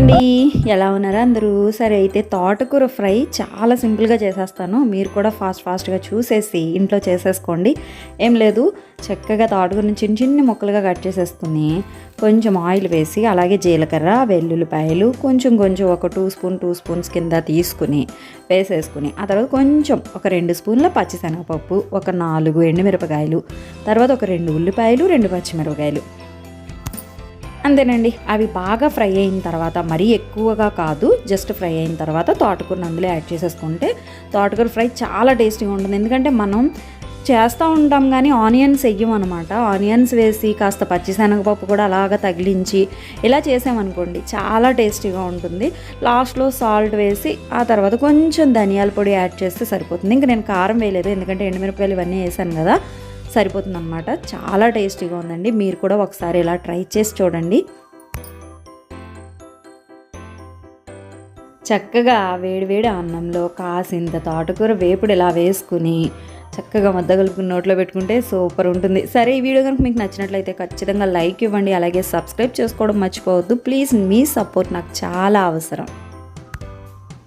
అండి. ఎలా ఉన్నారా అందరూ? సరే అయితే తోటకూర ఫ్రై చాలా సింపుల్గా చేసేస్తాను. మీరు కూడా ఫాస్ట్ ఫాస్ట్గా చూసేసి ఇంట్లో చేసేసుకోండి. ఏం లేదు చక్కగా తోటకూరని చిన్న చిన్న ముక్కలుగా కట్ చేసేసుకుని కొంచెం ఆయిల్ వేసి అలాగే జీలకర్ర వెల్లుల్లిపాయలు కొంచెం కొంచెం ఒక టూ స్పూన్ టూ స్పూన్స్ కింద తీసుకుని వేసేసుకుని ఆ తర్వాత కొంచెం ఒక రెండు స్పూన్ల పచ్చిశనగపప్పు ఒక నాలుగు ఎండుమిరపకాయలు తర్వాత ఒక రెండు ఉల్లిపాయలు రెండు పచ్చిమిరపకాయలు. అంతేనండి. అవి బాగా ఫ్రై అయిన తర్వాత మరీ ఎక్కువగా కాదు జస్ట్ ఫ్రై అయిన తర్వాత తోటకూరని అందులో యాడ్ చేసేసుకుంటే తోటకూర ఫ్రై చాలా టేస్టీగా ఉంటుంది. ఎందుకంటే మనం చేస్తూ ఉంటాం కానీ ఆనియన్స్ వెయ్యం అనమాట ఆనియన్స్ వేసి కాస్త పచ్చిశనగపప్పు కూడా అలాగా తగిలించి ఇలా చేసామనుకోండి చాలా టేస్టీగా ఉంటుంది. లాస్ట్లో సాల్ట్ వేసి ఆ తర్వాత కొంచెం ధనియాల పొడి యాడ్ చేస్తే సరిపోతుంది. ఇంకా నేను కారం వేయలేదు ఎందుకంటే ఎండుమిరపకాయలు ఇవన్నీ వేసాను కదా. సరిపోతుందన్నమాట. చాలా టేస్టీగా ఉందండి. మీరు కూడా ఒకసారి ఇలా ట్రై చేసి చూడండి. చక్కగా వేడివేడి అన్నంలో కాసింత తోటకూర వేపుడు ఇలా వేసుకుని చక్కగా ముద్ద కలుపుకుని నోట్లో పెట్టుకుంటే సూపర్ ఉంటుంది. సరే ఈ వీడియో కనుక మీకు నచ్చినట్లయితే ఖచ్చితంగా లైక్ ఇవ్వండి. అలాగే సబ్స్క్రైబ్ చేసుకోవడం మర్చిపోవద్దు. ప్లీజ్ మీ సపోర్ట్ నాకు చాలా అవసరం.